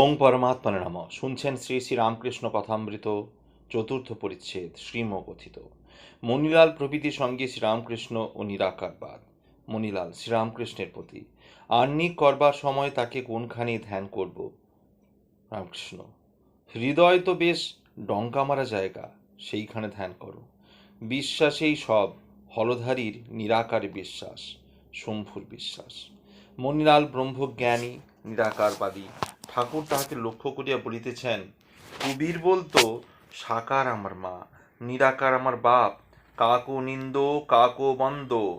ওং পরমাত্মা নাম। শুনছেন শ্রী শ্রী রামকৃষ্ণ কথামৃত, চতুর্থ পরিচ্ছেদ শ্রীম কথিত মণিলাল প্রভৃতি সঙ্গে শ্রীরামকৃষ্ণ ও নিরাকারবাদ মণিলাল শ্রীরামকৃষ্ণের প্রতি। আহ্নিক করবার সময় তাকে কোনখানে ধ্যান করব? রামকৃষ্ণ, হৃদয় তো বেশ ডঙ্কা মারা জায়গা, সেইখানে ধ্যান করো। বিশ্বাসেই সব, হলধারীর নিরাকার বিশ্বাস, শম্ভুর বিশ্বাস। মণিলাল ব্রহ্মজ্ঞানী, নিরাকারবাদী। ঠাকুর তাহাকে লক্ষ্য করিয়া বলিতেছেন, কবির বলতো, সাকার আমার মা, নিরাকার আমার বাপ, কাকো নিন্দ, কাকো বন্দ,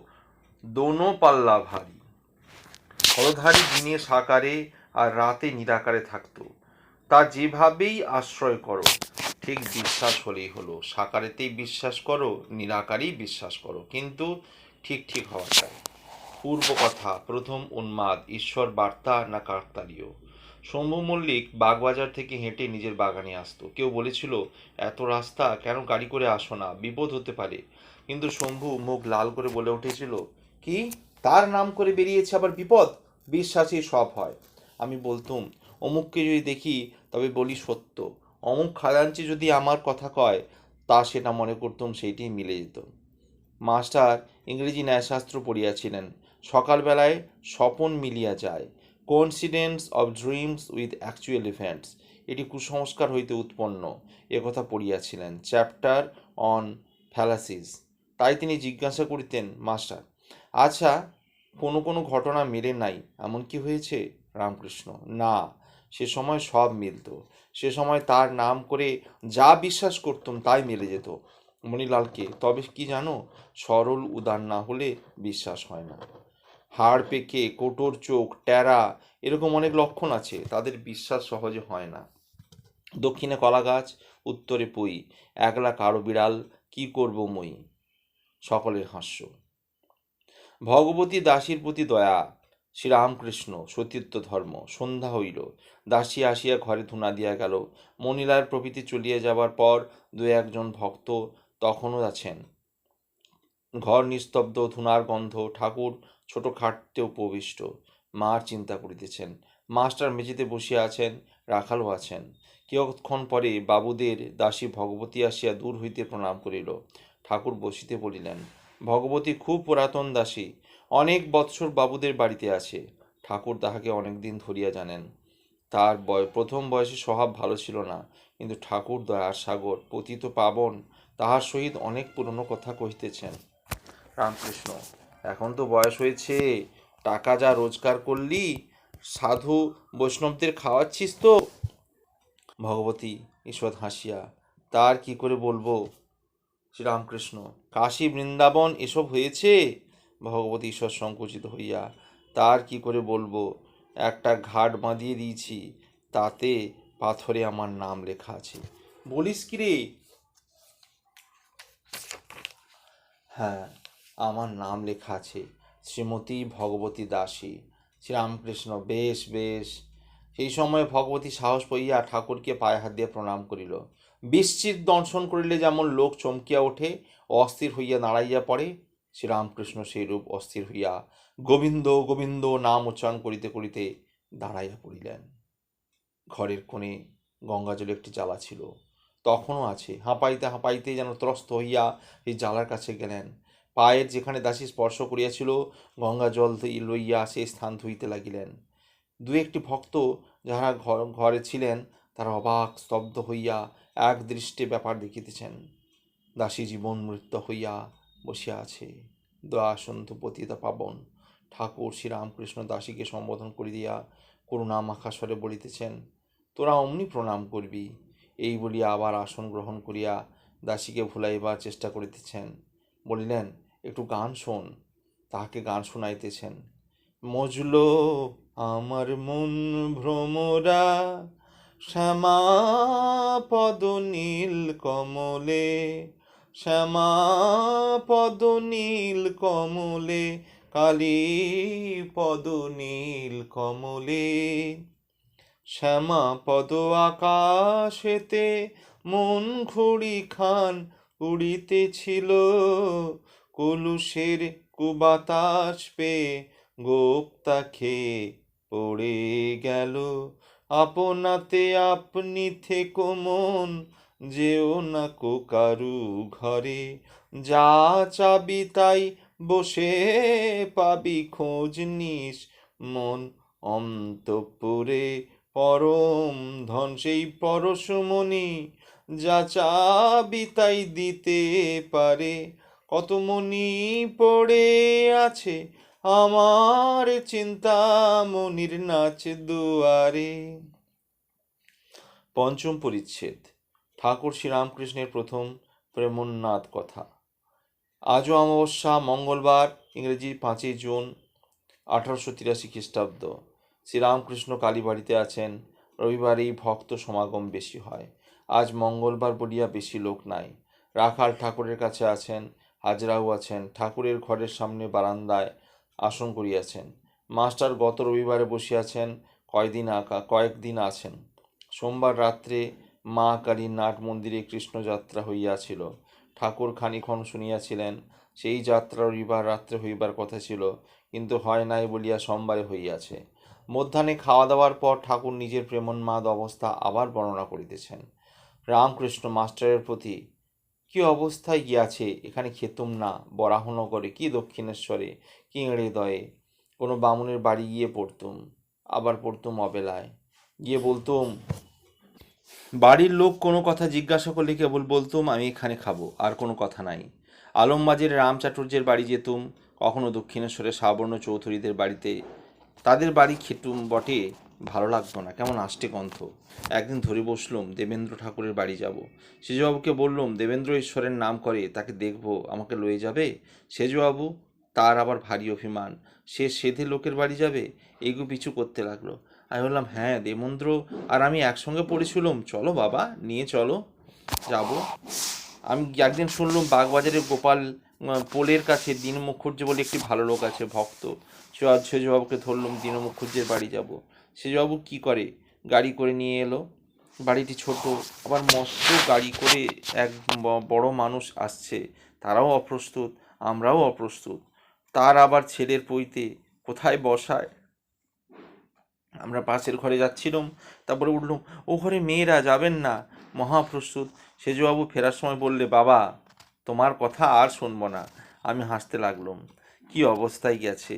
দোনো পাল্লা ভারী। হলধারী দিনে সাকারে আর রাতে নিরাকারে থাকতো। তা যেভাবেই আশ্রয় করো, ঠিক বিশ্বাস হলেই হলো। সাকারেতেই বিশ্বাস করো, নিরাকারেই বিশ্বাস করো। কিন্তু ঠিক ঠিক হওয়া চাই। পূর্ব কথা, প্রথম উন্মাদ, ঈশ্বর বার্তা না কাকতালীয় শম্ভু মল্লিক বাগবাজার থেকে হেঁটে নিজের বাগানে আসতো। কেউ বলেছিল, এত রাস্তা, কেন গাড়ি করে আসো না? বিপদ হতে পারে। কিন্তু শম্ভু মুখ লাল করে বলে উঠেছিল, কি? তার নাম করে বেরিয়েছে আবার বিপদ? বিশ্বাসই সব হয়। আমি বলতুম, অমুককে যদি দেখি, তবে বলি সত্য। অমুক খাজাঞ্চি যদি আমার কথা কয়, তা সেটা মনে করতুম সেইটি মিলে যেত। মাস্টার ইংরেজি ন্যায়শাস্ত্র পড়িয়াছিলেন। সকালবেলায় স্বপন মিলিয়া যায়। Coincidence of dreams with actual events এটি কুসংস্কার হইতে উৎপন্ন। একথা পড়িয়াছিলেন। চ্যাপ্টার অন ফ্যালাসিস তাই তিনি জিজ্ঞাসা করিতেন, মাস্টার আচ্ছা কোনো কোনো ঘটনা মেলে নাই, এমন কি হয়েছে? রামকৃষ্ণ, না, সে সময় সব মিলত। সে সময় তার নাম করে যা বিশ্বাস করতুম তাই মিলে যেত। মণিলালকে, তবে কি জানো, সরল উদার না হলে বিশ্বাস হয় না। হাড় পেকে কোটর চোখ, ট্যারা, এরকম অনেক লক্ষণ আছে, তাদের বিশ্বাস সহজে হয় না। দক্ষিণে কলা গাছ, উত্তরে পুই, একলা কারও বিড়াল, কি করব মই? সকলের হাস্য। ভগবতী দাসীর প্রতি দয়া, শ্রীরামকৃষ্ণ, সতীর্থ ধর্ম, সন্ধ্যা হইল। দাসী আসিয়া ঘরে ধুনা দিয়া গেল। মনিলার প্রভৃতি চলিয়া যাবার পর দু একজন ভক্ত তখনও আছেন। ঘর নিস্তব্ধ, ধুনার গন্ধ, ঠাকুর ছোট খাটতেও প্রবিষ্ট মার চিন্তা করিতেছেন। মাস্টার মেঝেতে বসিয়া আছেন, রাখালও আছেন। কিয়ৎক্ষণ পরে বাবুদের দাসী ভগবতী আসিয়া দূর হইতে প্রণাম করিল। ঠাকুর বসিতে বলিলেন, ভগবতী খুব পুরাতন দাসী। অনেক বৎসর বাবুদের বাড়িতে আছে। ঠাকুর তাহাকে অনেক দিন ধরিয়া জানেন। তার বয়, প্রথম বয়সে স্বভাব ভালো ছিল না। কিন্তু ঠাকুর দয়ার সাগর, পতিত পাবন, তাহার সহিত অনেক পুরনো কথা কহিতেছেন। রামকৃষ্ণ এখন তো বয়স হয়েছে, টাকা যা রোজগার করলি, সাধু বৈষ্ণবদের খাওয়াচ্ছিস তো? ভগবতী ঈশ্বর হাসিয়া, তার কি করে বলব? শ্রীরামকৃষ্ণ, কাশী বৃন্দাবন এসব হয়েছে? ভগবতী ঈশ্বর সংকুচিত হইয়া, তার কি করে বলব? একটা ঘাট বাঁধিয়ে দিয়েছি, তাতে পাথরে আমার নাম লেখা আছে। বলিস কি রে? হ্যাঁ আমার নাম লেখা আছে, শ্রীমতী ভগবতী দাসী। শ্রীরামকৃষ্ণ, বেশ বেশ। সেই সময় ভগবতী সাহস পাইয়া ঠাকুরকে পায়ে হাত দিয়ে প্রণাম করিল। বিশ্চিত দর্শন করিলে যেমন লোক চমকিয়া ওঠে, অস্থির হইয়া দাঁড়াইয়া পড়ে, শ্রীরামকৃষ্ণ সেইরূপ অস্থির হইয়া গোবিন্দ গোবিন্দ নাম উচ্চারণ করিতে করিতে দাঁড়াইয়া পড়িলেন। ঘরের কোণে গঙ্গাজলে একটি জ্বালা ছিল। তখনও আছে। হাঁপাইতে হাঁপাইতে যেন ত্রস্ত হইয়া এই জ্বালার কাছে গেলেন। পায়ের যেখানে দাসী স্পর্শ করিয়াছিল, গঙ্গা জল লইয়া সেই স্থান ধুইতে লাগিলেন। দু একটি ভক্ত যাহারা ঘর, ঘরে ছিলেন, তারা অবাক স্তব্ধ হইয়া এক দৃষ্টে ব্যাপার দেখিতেছেন। দাসী জীবন মৃত্যু হইয়া বসিয়া আছে। দয়া সন্ধু পতিতা পাবন, ঠাকুর শ্রীরামকৃষ্ণ দাসীকে সম্বোধন করিয়া করুণা মাখাস্বরে বলিতেছেন, তোরা অমনি প্রণাম করবি। এই বলিয়া আবার আসন গ্রহণ করিয়া দাসীকে ভুলাইবার চেষ্টা করিতেছেন। বলিলেন একটু গান শোন, তাহাকে গান শোনাইতেছেন। মজল আমার মন ভ্রমরা, শ্যামা পদ নীল কমলে, শ্যামা পদ নীল কমলে, কালী পদ নীল কমলে। শ্যামা পদ আকাশেতে মন ঘুড়ি খান উড়িতেছিল কলুষের কুবাতাস পেয়ে গোপ্তা খেয়ে পড়ে গেল। আপনাতে আপনি থেকো মন, যেও না কো কারু ঘরে। যা চাবি তাই বসে পাবি, খোঁজ নিস মন অন্তপুরে। পরম ধন সেই পরশমণি, যা চাবি তাই দিতে পারে। কত মনি পড়ে আছে আমার চিন্তা মনির নাচ দুয়ারে। পঞ্চম পরিচ্ছেদ, ঠাকুর শ্রীরামকৃষ্ণের প্রথম প্রেমোন্নাদ কথা। আজও অমাবস্যা, মঙ্গলবার, ইংরেজি পাঁচই জুন, আঠারোশো তিরাশি খ্রিস্টাব্দ। শ্রীরামকৃষ্ণ কালীবাড়িতে আছেন, রবিবারেই ভক্ত সমাগম বেশি হয়। আজ মঙ্গলবার বলিয়া বেশি লোক নাই। রাখাল ঠাকুরের কাছে আছেন হাজরাও আছেন, ঠাকুরের ঘরের সামনে বারান্দায় আসন করিয়াছেন। মাস্টার গত রবিবারে বসিয়াছেন, কয়দিন আঁকা, কয়েকদিন আছেন। সোমবার রাত্রে মা কালীর নাট মন্দিরে কৃষ্ণযাত্রা হইয়াছিল। ঠাকুর খানিক্ষণ শুনিয়াছিলেন, সেই যাত্রা রবিবার রাত্রে হইবার কথা ছিল, কিন্তু হয় নাই বলিয়া সোমবারে হইয়াছে। মধ্যাহ্নে খাওয়া দাওয়ার পর ঠাকুর নিজের প্রেমোন্মাদ অবস্থা আবার বর্ণনা করিতেছেন। রামকৃষ্ণ মাস্টারের প্রতি কি অবস্থায় গিয়াছে? এখানে খেতুম না। বরাহনগরে কি দক্ষিণেশ্বরে? কি হৃদয়ে? কোনো বামুনের বাড়ি গিয়ে পড়তুম, আবার পড়তুম অবেলায়। গিয়ে বলতুম, বাড়ির লোক কোনো কথা জিজ্ঞাসা করলে কেবল বলতুম, আমি এখানে খাব, আর কোনো কথা নাই। আলমবাজের রাম চাটুর্যের বাড়ি যেতুম, কখনো দক্ষিণেশ্বরে সাবর্ণ চৌধুরীদের বাড়িতে। তাদের বাড়ি খেতুম বটে। ভালো লাগতো না, কেমন আষ্টে গন্ধ একদিন ধরে বসলুম, দেবেন্দ্র ঠাকুরের বাড়ি যাব। সেজবাবুকে বললুম, দেবেন্দ্র ঈশ্বরের নাম করে, তাকে দেখব, আমাকে লয়ে যাবে? সেজবাবু, তার আবার ভারী অভিমান। সে সেধে লোকের বাড়ি যাবে? এগু পিছু করতে লাগল। আমি বললাম হ্যাঁ দেবেন্দ্র আর আমি একসঙ্গে পড়েছিলাম। চলো বাবা, নিয়ে চলো, যাব। আমি একদিন শুনলাম, বাগবাজারে গোপাল পোলের কাছে দীন মুখুজ্জে বলে একটি ভালো লোক আছে, ভক্ত। সেজবাবুকে ধরলুম দীন মুখুজ্জের বাড়ি যাব। সেজবাবু কি করে? গাড়ি করে নিয়ে এলো। বাড়িটি ছোট, আবার মস্ত গাড়ি করে এক বড় মানুষ আসছে। তারাও অপ্রস্তুত, আমরাও অপ্রস্তুত। তার আবার ছেলের পইতে কোথায় বসায়? আমরা পাশের ঘরে যাচ্ছিলাম, তারপরে উঠলাম, ও ঘরে মেয়েরা যাবেন না? মহাপ্রস্তুত সেজবাবু ফেরার সময় বললে, বাবা, তোমার কথা আর শুনব না। আমি হাসতে লাগলাম, কি অবস্থায় গেছে?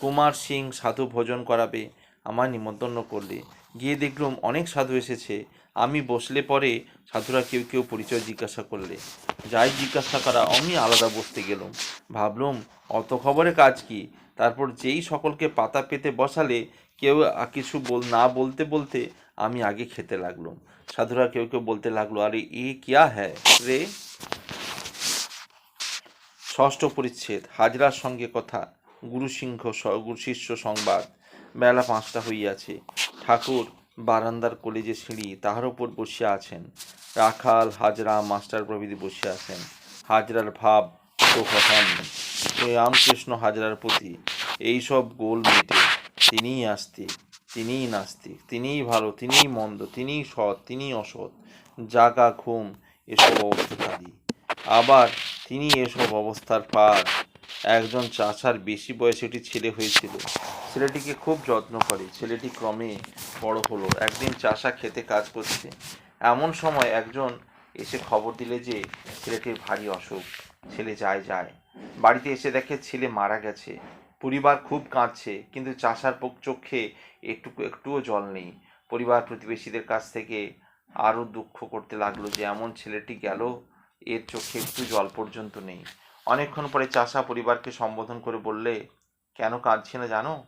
কুমার সিং সাধু ভোজন করাবে আমার নিমন্ত্রণ করলে। গিয়ে দেখলাম অনেক সাধু এসেছে। আমি বসলে পরে সাধুরা কেউ কেউ পরিচয় জিজ্ঞাসা করলে। যাই জিজ্ঞাসা করা, আমি আলাদা বসতে গেলাম। ভাবলুম, অত খবরে কাজ কি? তারপর যেই সকলকে পাতা পেতে বসালে, কেউ কিছু বল, না বলতে বলতে আমি আগে খেতে লাগলাম। সাধুরা কেউ কেউ বলতে লাগল, আরে, এ কিয়া হ্যায় রে? ষষ্ঠ পরিচ্ছেদ, হাজরার সঙ্গে কথা। গুরু সিংহ গুরু শিষ্য সংবাদ। বেলা পাঁচটা হইয়াছে। ঠাকুর বারান্দার কলেজে সিঁড়ি, তাহার উপর বসিয়া আছেন। রাখাল, হাজরা, মাস্টার প্রভৃতি বসিয়া আছেন। হাজরার ভাব তো রামকৃষ্ণ হাজরার প্রতি এইসব গোল মেটে তিনিই আস্তিক তিনিই নাস্তিক, তিনিই ভালো, তিনিই মন্দ, তিনিই সৎ, তিনিই অসৎ। জাগা, ঘুম, এসব অবস্থাধারী আবার তিনি এসব অবস্থার পার। একজন চাচার বেশি বয়সে একটি ছেলে হয়েছিল। ছেলেটিকে খুব যত্ন করে। ছেলেটি ক্রমে বড় হলো। একদিন চাষা খেতে কাজ করছে। এমন সময় একজন এসে খবর দিলে যে ছেলেটির ভারী অসুখ। ছেলে যায় যায়। বাড়িতে এসে দেখে ছেলে মারা গেছে। পরিবার খুব কাঁদছে, কিন্তু চাষার চোখে একটু, একটুও জল নেই। পরিবার প্রতিবেশীদের কাছ থেকে আরও দুঃখ করতে লাগল যে এমন ছেলেটি গেল, এর চোখে একটু জল পর্যন্ত নেই। অনেকক্ষণ পরে চাষা পরিবারকে সম্বোধন করে বললে, কেন কাঁদছে না জানো?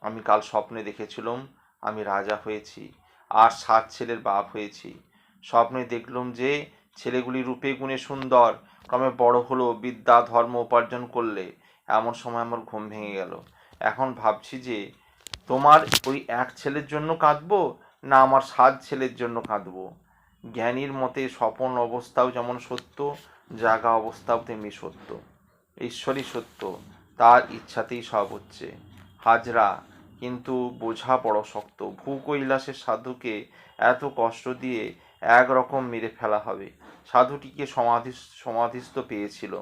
আমি কাল স্বপ্নে দেখেছিলাম, আমি রাজা হয়েছি, আর সাত ছেলের বাপ হয়েছি। স্বপ্নে দেখলাম যে ছেলেগুলি রূপে গুণে সুন্দর, ক্রমে বড় হলো, বিদ্যা, ধর্ম উপার্জন করলে। এমন সময় আমার ঘুম ভেঙে গেল। এখন ভাবছি যে তোমার ওই এক ছেলের জন্য কাঁদবো, না আমার সাত ছেলের জন্য কাঁদবো? জ্ঞানীর মতে স্বপন অবস্থাও যেমন সত্য, জাগা অবস্থাও তেমনি সত্য। ঈশ্বরই সত্য, তার ইচ্ছাতেই সব হচ্ছে। হাজরা কিন্তু বোঝা বড় শক্ত। ভূকৈলাসের সাধুকে এত কষ্ট দিয়ে একরকম মেরে ফেলা হবে। সাধুটিকে সমাধি, সমাধিস্থ পেয়েছিল।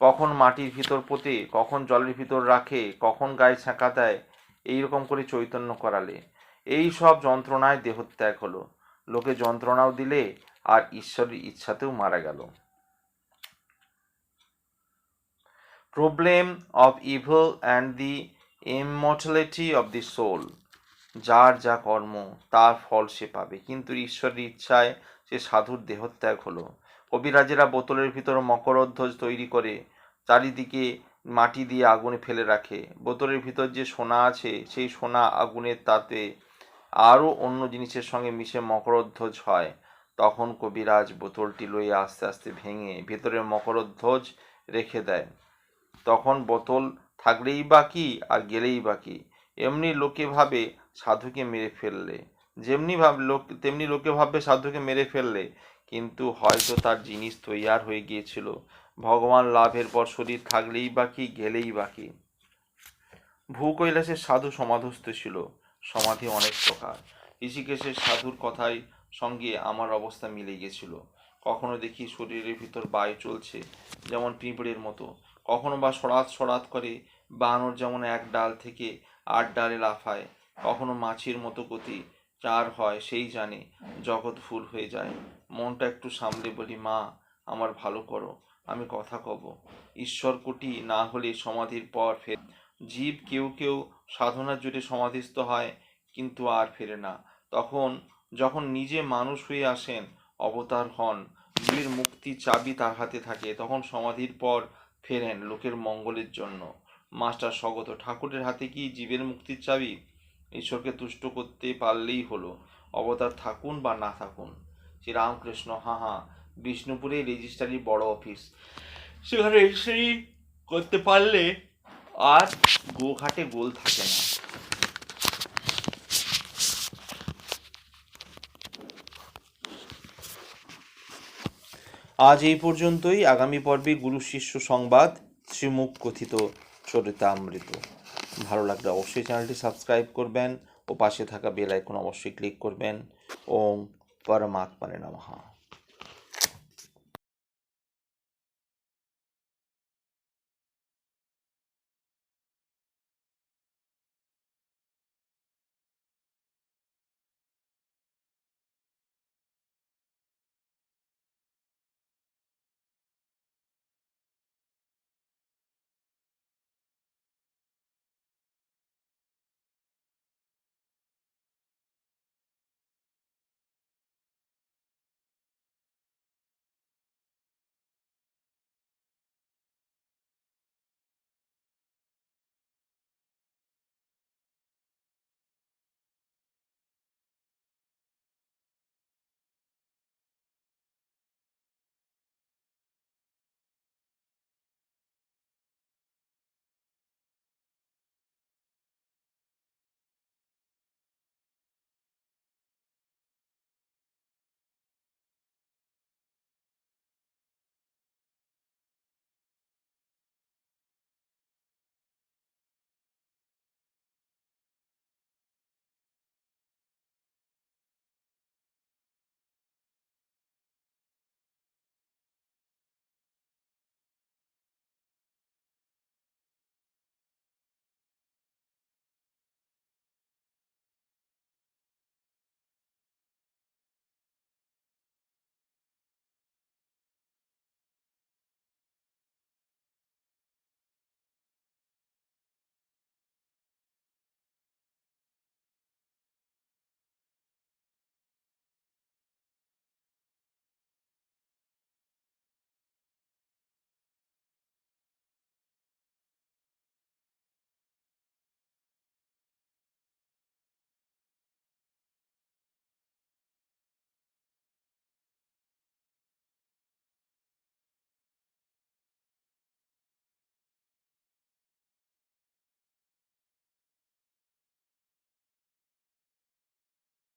কখন মাটির ভিতর পোতে, কখন জলের ভিতর রাখে, কখন গায়ে ছ্যাঁকা দেয়, এইরকম করে চৈতন্য করালে। এই সব যন্ত্রণায় দেহত্যাগ হলো। লোকে যন্ত্রণাও দিলে আর ঈশ্বরের ইচ্ছাতেও মারা গেল। Problem of evil and the immortality of the soul যার যা কর্ম, তার ফল সে পাবে। কিন্তু ঈশ্বরের ইচ্ছায় সে সাধুর দেহত্যাগ হলো। কবিরাজেরা বোতলের ভিতর মকরধ্বজ তৈরি করে, চারিদিকে মাটি দিয়ে আগুনে ফেলে রাখে। বোতলের ভিতর যে সোনা আছে, সেই সোনা আগুনের তাতে আরও অন্য জিনিসের সঙ্গে মিশে মকরধ্বজ হয়। তখন কবিরাজ বোতলটি লইয়ে আস্তে আস্তে ভেঙে ভেতরে মকরধ্বজ রেখে দেয়। তখন বোতল থাকলেই বা কি আর গেলেই বা কি? এমনি লোকে ভাবে সাধুকে মেরে ফেললে। যেমনি ভাব লোক, তেমনি লোকে ভাববে সাধুকে মেরে ফেললে। কিন্তু হয়তো তার জিনিস তৈয়ার হয়ে গিয়েছিল। ভগবান লাভের পর শরীর থাকলেই বা কি, গেলেই বা কি? ভূকৈলাসের সাধু সমাধস্থ ছিল। সমাধি অনেক প্রকার। ঋষিকেশের সাধুর কথাই সঙ্গে আমার অবস্থা মিলে গেছিল কখনো দেখি শরীরের ভিতর বায়ু চলছে, যেমন পিঁপড়ের মতো। কখনো বা সরাত সরাত করে বানর যেমন এক ডাল থেকে আট ডালে লাফায়, কখনো মাছির মতো গতি চার হয় সেই জানে জগৎ ফুল হয়ে যায়। মনটা একটু সামলে বলি, মা, আমার ভালো করো, আমি কথা কব। ঈশ্বর কোটি না হলে সমাধির পর ফের জীব কেউ কেউ সাধনার জুড়ে সমাধিস্থ হয়, কিন্তু আর ফেরে না। তখন যখন নিজে মানুষ হয়ে আসেন, অবতার হন জীবের মুক্তি চাবি তার হাতে থাকে, তখন সমাধির পর ফেরেন লোকের মঙ্গলের জন্য। মাস্টার স্বগত, ঠাকুরের হাতে কি জীবের মুক্তির চাবি? ঈশ্বরকে তুষ্ট করতে পারলেই হলো, অবতার থাকুন বা না থাকুন। শ্রী রামকৃষ্ণ হা হা বিষ্ণুপুরে রেজিস্ট্রারি বড় অফিস। সেখানে রেজিস্ট্রারি করতে পারলে আর গোঘাটে গোল থাকে না। আজ এই পর্যন্তই। আগামী পর্বে গুরু শিষ্য সংবাদ শ্রীমুখ কথিত চরিতামৃত। ভালো লাগলে অবশ্যই চ্যানেলটি সাবস্ক্রাইব করবেন ও পাশে থাকা বেল আইকন অবশ্যই ক্লিক করবেন। ওম পরমাত্মারে নমঃ।